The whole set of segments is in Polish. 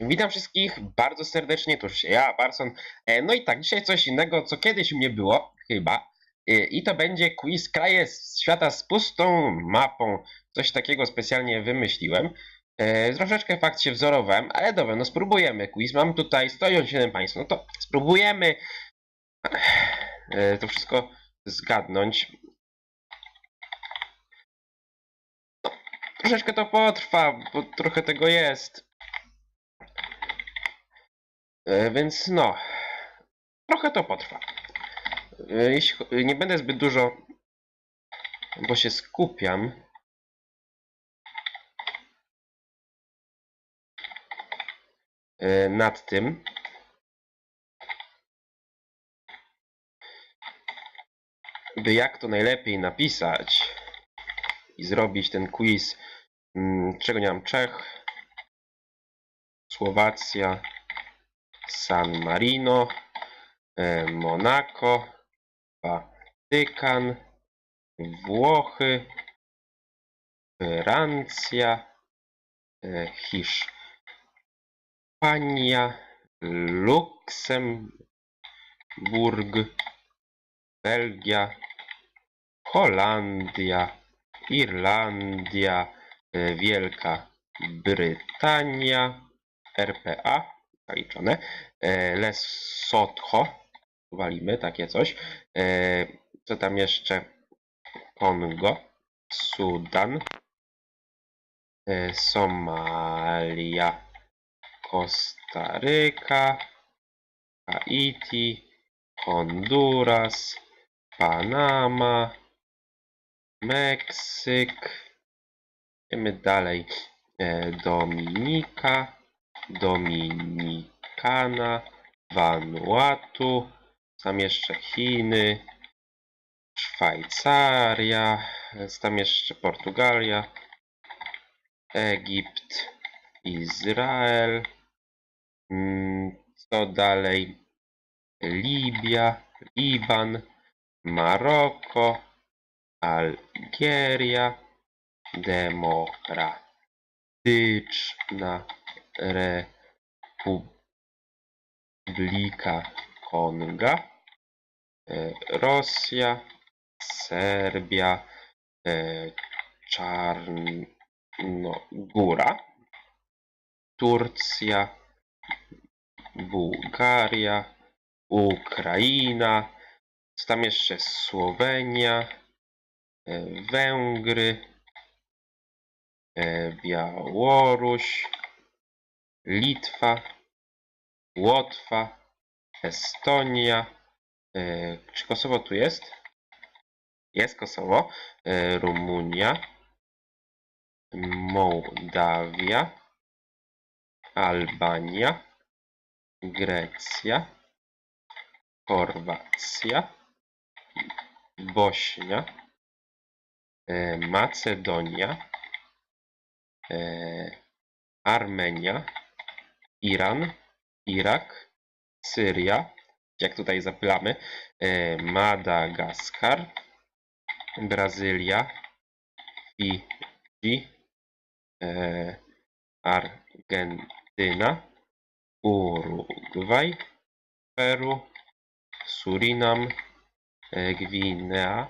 Witam wszystkich bardzo serdecznie, to już ja, Barson. E, No i tak, dzisiaj coś innego, co kiedyś mnie było, chyba. E, I to będzie quiz kraje świata z pustą mapą. Coś takiego specjalnie wymyśliłem. E, Troszeczkę fakt się wzorowałem, ale dobra, no spróbujemy quiz. Mam tutaj 107 państw, no to spróbujemy to wszystko zgadnąć. Troszeczkę to potrwa, bo trochę tego jest. E, Więc no, trochę to potrwa. E, Jeśli, nie będę zbyt dużo, bo się skupiam. e, Nad tym. By jak to najlepiej napisać i zrobić ten quiz, mm, czego nie mam Czech, Słowacja, San Marino, e, Monako, Watykan, Włochy, Francja, e, Hiszpania, Luksemburg, Belgia, Holandia, Irlandia, e, Wielka Brytania, RPA, zaliczone, e, Lesotho, walimy takie coś, e, co tam jeszcze, Kongo, Sudan, e, Somalia, Kostaryka, Haiti, Honduras, Panama, Meksyk, idziemy dalej, Dominika, Dominikana, Vanuatu, tam jeszcze Chiny, Szwajcaria, tam jeszcze Portugalia, Egipt, Izrael, mm, co dalej? Libia, Liban, Maroko, Algieria, Demokratyczna Republika Konga, e, Rosja, Serbia, e, Czarnogóra, Turcja, Bułgaria, Ukraina, co tam jeszcze? Słowenia, e, Węgry, Białoruś, Litwa, Łotwa, Estonia. e, Czy Kosowo tu jest? Jest Kosowo. e, Rumunia, Mołdawia, Albania, Grecja, Chorwacja, Bośnia, e, Macedonia, Armenia, Iran, Irak, Syria, jak tutaj zapylamy, e, Madagaskar, Brazylia, Fidżi, e, Argentyna, Urugwaj, Peru, Surinam, e, Gwinea,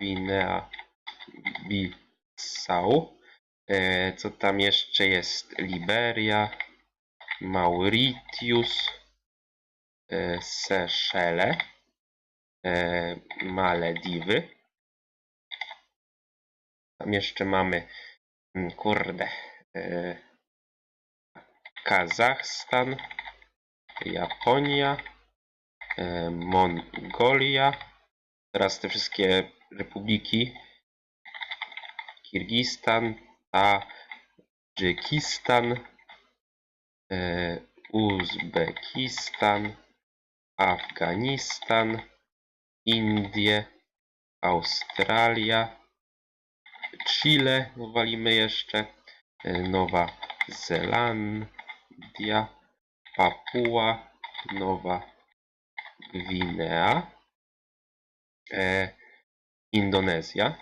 Gwinea Bissau, co tam jeszcze jest? Liberia, Mauritius, e, Seszele, e, Malediwy. Tam jeszcze mamy, mm, kurde, e, Kazachstan, Japonia, Mongolia. Teraz te wszystkie republiki. Kirgistan, Tadżykistan, Uzbekistan, Afganistan, Indie, Australia, Chile, walimy jeszcze, e, Nowa Zelandia, Papua, Nowa Gwinea, e, Indonezja,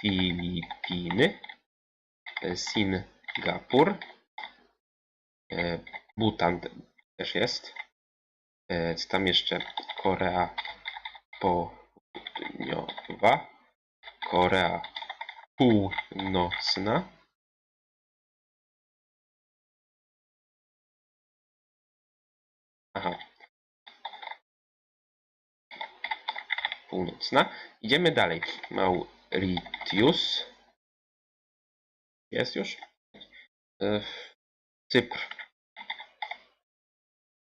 Filipiny, e, Sin Singapur. E, Bhutan te- też jest. E, co tam jeszcze? Korea Południowa. Korea Północna. Aha. Północna. Idziemy dalej. Mauritius. Jest już? Cypr.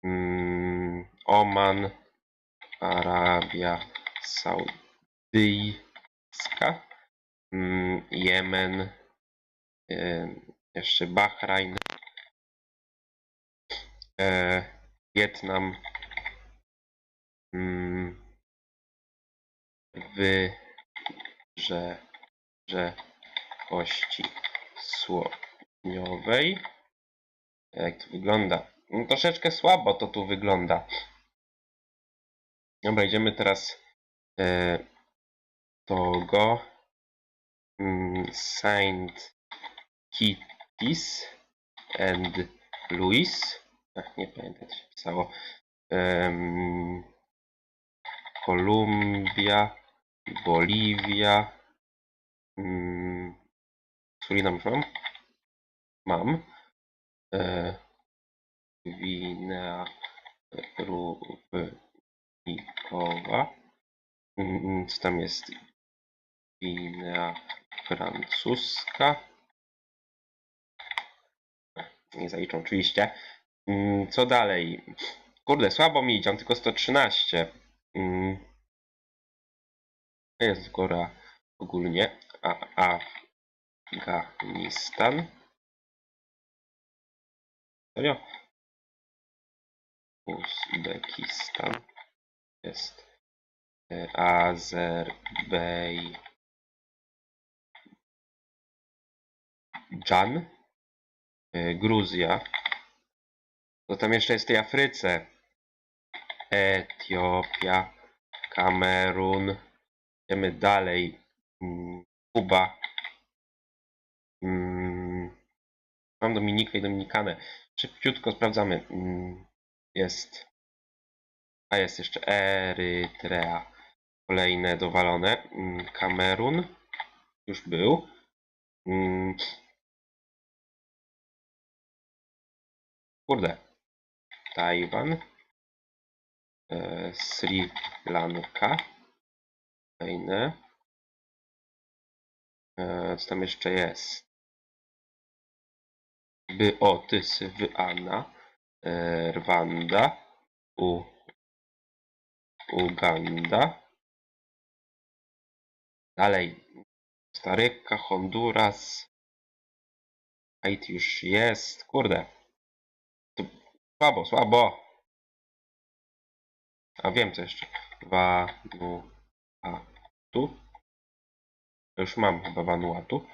Mm, Oman. Arabia Saudyjska. Mm, Jemen. Jeszcze Bahrajn. E, Wietnam. Mm, Wybrze że kości słoniowej. Jak to wygląda? No, troszeczkę słabo to tu wygląda. Dobra, idziemy teraz e, Togo. Mm, Saint Kitts and Louis. Ach, nie pamiętam jak się pisało. Em, Kolumbia, Boliwia. Mm, Surinam już mam? Mam. E, Gwinea Równikowa. Mm, Co tam jest? Gwinea Francuska. Nie zaliczą oczywiście. Mm, Co dalej? Kurde, słabo mi idzie, mam tylko 113. Mm. Jest góra ogólnie. A, Afganistan. Serio? Uzbekistan. Jest. e, Azerbajdzan. e, Gruzja. Co tam jeszcze jest w tej Afryce? Etiopia. Kamerun. Idziemy dalej. Mm, Kuba. Mm, Mam Dominikę i Dominikanę. Szybciutko sprawdzamy. Mm, Jest. A jest jeszcze Erytrea. Kolejne dowalone. Mm, Kamerun. Już był. Mm. Kurde. Tajwan. E, Sri Lanka. Kolejne. E, co tam jeszcze jest? By Otys, Wyana, e, Rwanda, U, Uganda. Dalej. Staryka, Honduras. Haiti już jest. Kurde. To słabo, słabo. A wiem co jeszcze. Vanuatu. Już mam chyba Vanuatu.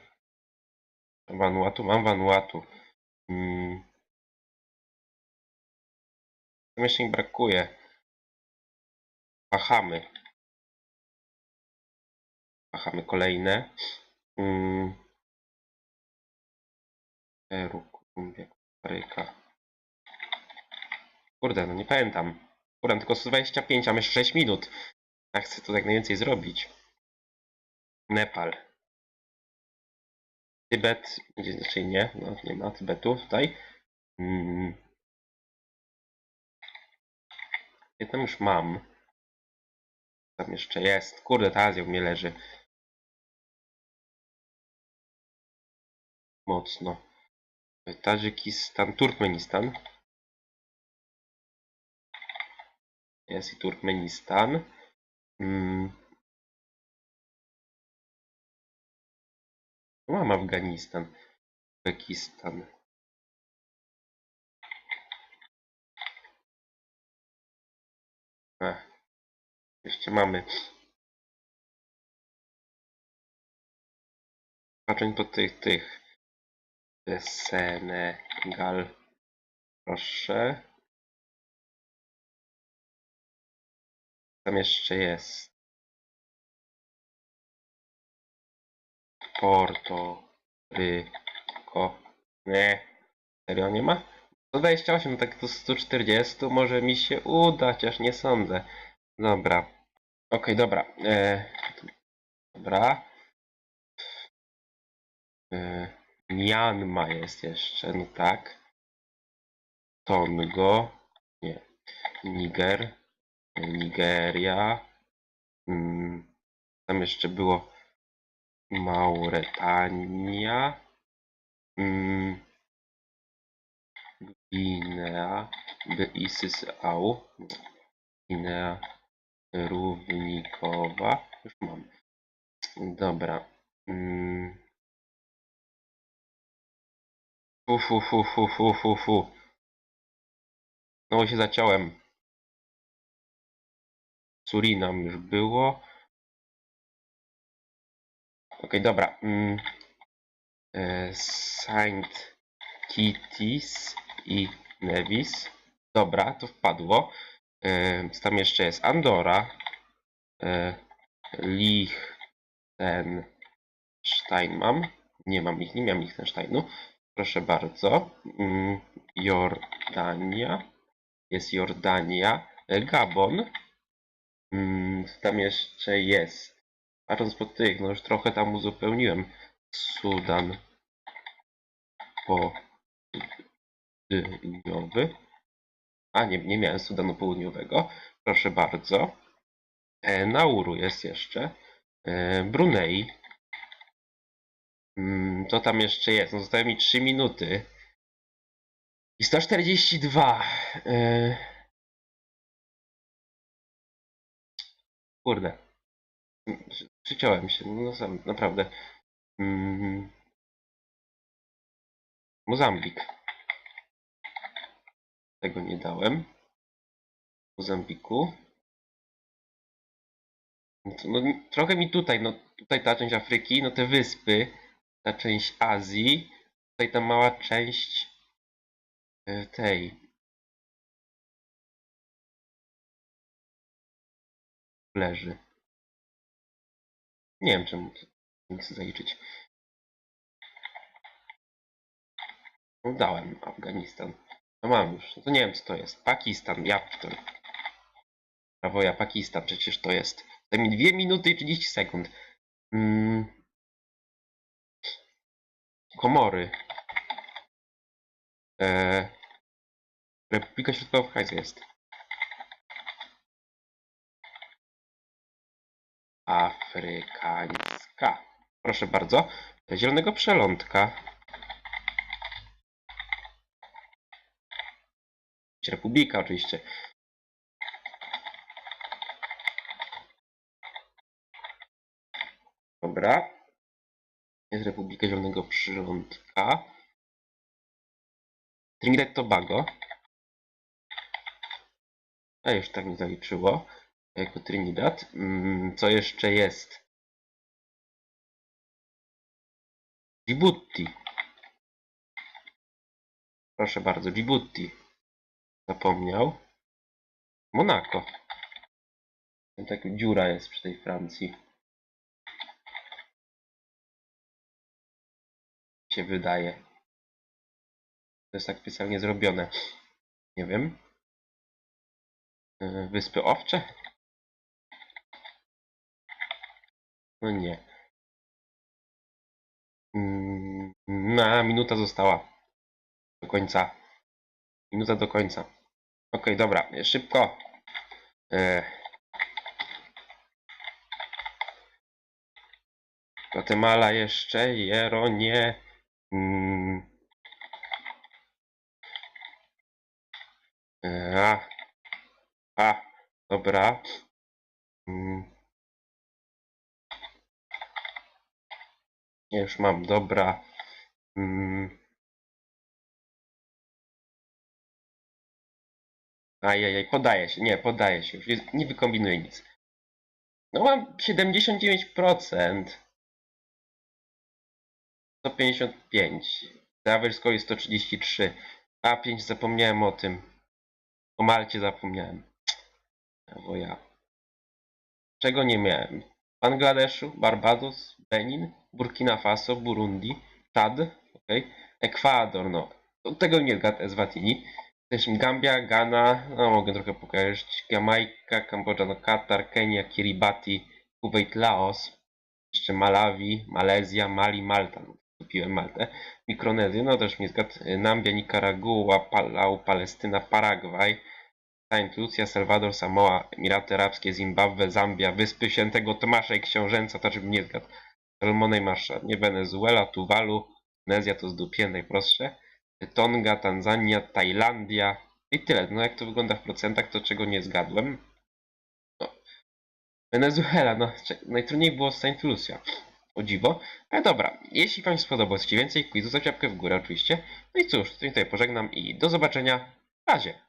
Vanuatu, mam Vanuatu. Mm. Mi brakuje. Bahamy. Bahamy kolejne. Mm. Peru, Kolumbia, Kostaryka. Kurde, no nie pamiętam. Kurde, tylko 125, a jeszcze 6 minut. Ja chcę to jak najwięcej zrobić. Nepal. Tybet, gdzie znaczy nie, no nie ma Tybetu tutaj. Mm. Ja tam już mam. Tam jeszcze jest. Kurde, ta Azja mnie leży. Mocno. Tadżykistan, Turkmenistan. Jest i Turkmenistan. Mam Afganistan. Uzbekistan. Ech. Jeszcze mamy. Patrzeć po tych, tych. Senegal. Proszę. Tam jeszcze jest. Porto Ryko. Nie. Serio nie ma? 128, no tak do 140 może mi się uda, chociaż nie sądzę. Dobra. Okej, dobra. E, dobra. E, jest jeszcze, no tak. Tongo. Nie. Niger. e, Nigeria. Mm, tam jeszcze było Mauretania. Mm, Gwinea. Bissau. Gwinea Równikowa. Już mam. Dobra. Mm. Fu, fu, fu, fu, fu, fu. No się zaciąłem. Surinam już było. Okej, dobra. Mm. E, Saint Kitts i Nevis. Dobra, to wpadło. E, tam jeszcze jest? Andora. E, Liechtenstein mam. Nie mam ich, nie miałem Liechtensteinu. Proszę bardzo. Mm, Jordania. Jest Jordania. Gabon. Mm, tam jeszcze jest? Patrząc po tych, no już trochę tam uzupełniłem. Sudan Południowy. A nie, nie miałem Sudanu Południowego. Proszę bardzo. E, Nauru jest jeszcze. E, Brunei. Mm, co tam jeszcze jest? No zostały mi 3 minuty. I 142. E... Kurde. Przy- Przyciąłem się, no sam, naprawdę. Mm. Mozambik. Tego nie dałem. Mozambiku. No, no, trochę mi tutaj, no tutaj ta część Afryki, no te wyspy, ta część Azji, tutaj ta mała część e, tej leży. Nie wiem czemu nie chcę zaliczyć. No dałem Afganistan. No mam już. No to nie wiem co to jest. Pakistan, ja w to. Prawo ja Pakistan, przecież to jest. To mi 2 minuty i 30 sekund. Mm. Komory. E... Republika Środkowo-Afrykańska jest. Afrykańska. Proszę bardzo. Zielonego przelądka. Republika oczywiście. Dobra. Jest Republika Zielonego Przylądka. Trinidad Tobago. A już tak mi zaliczyło. Jako Trinidad. Mm, co jeszcze jest? Djibouti. Proszę bardzo, Djibouti. Zapomniał. Monako. Tak dziura jest przy tej Francji. się wydaje. To jest tak specjalnie zrobione. Nie wiem. Yy, Wyspy Owcze? Nie. Mm, Na minuta została. Do końca. Minuta do końca. Okej, dobra. Szybko. Yy. Gwatemala jeszcze. Jeronie. Mm. E, A. A. Dobra. Już mam, dobra. Mm. Ajajaj, podaje się, nie, podaje się już, jest, nie wykombinuję nic. No mam 79%. 155. Average score jest 133. A 5 zapomniałem o tym. O Malcie zapomniałem. Albo ja. Czego nie miałem? Bangladeszu, Barbados, Benin, Burkina Faso, Burundi, Czad, ok. Ekwador, no. Tego nie zgadł Eswatini. Też Gambia, Ghana, no mogę trochę pokazać. Jamajka, Kambodża, no Katar, Kenia, Kiribati, Kuwait, Laos. Jeszcze Malawi, Malezja, Mali, Malta. No, kupiłem Maltę. Mikronezję, no też mnie zgadł. Nambia, Nikaragua, Palau, Palestyna, Paragwaj. Saint Lucia, Salwador, Samoa, Emiraty Arabskie, Zimbabwe, Zambia, Wyspy Świętego Tomasza i Książęca, to czym nie zgadł. Salomona i Marsza, nie Wenezuela, Tuwalu, Indonezja to z dupie najprostsze. Tonga, Tanzania, Tajlandia i tyle. No jak to wygląda w procentach, to czego nie zgadłem. No. Wenezuela, no najtrudniej było Saint Lucia. O dziwo. Ale dobra, jeśli Wam się spodobał, chcecie więcej quizu, to w górę oczywiście. No i cóż, tutaj pożegnam i do zobaczenia. W razie.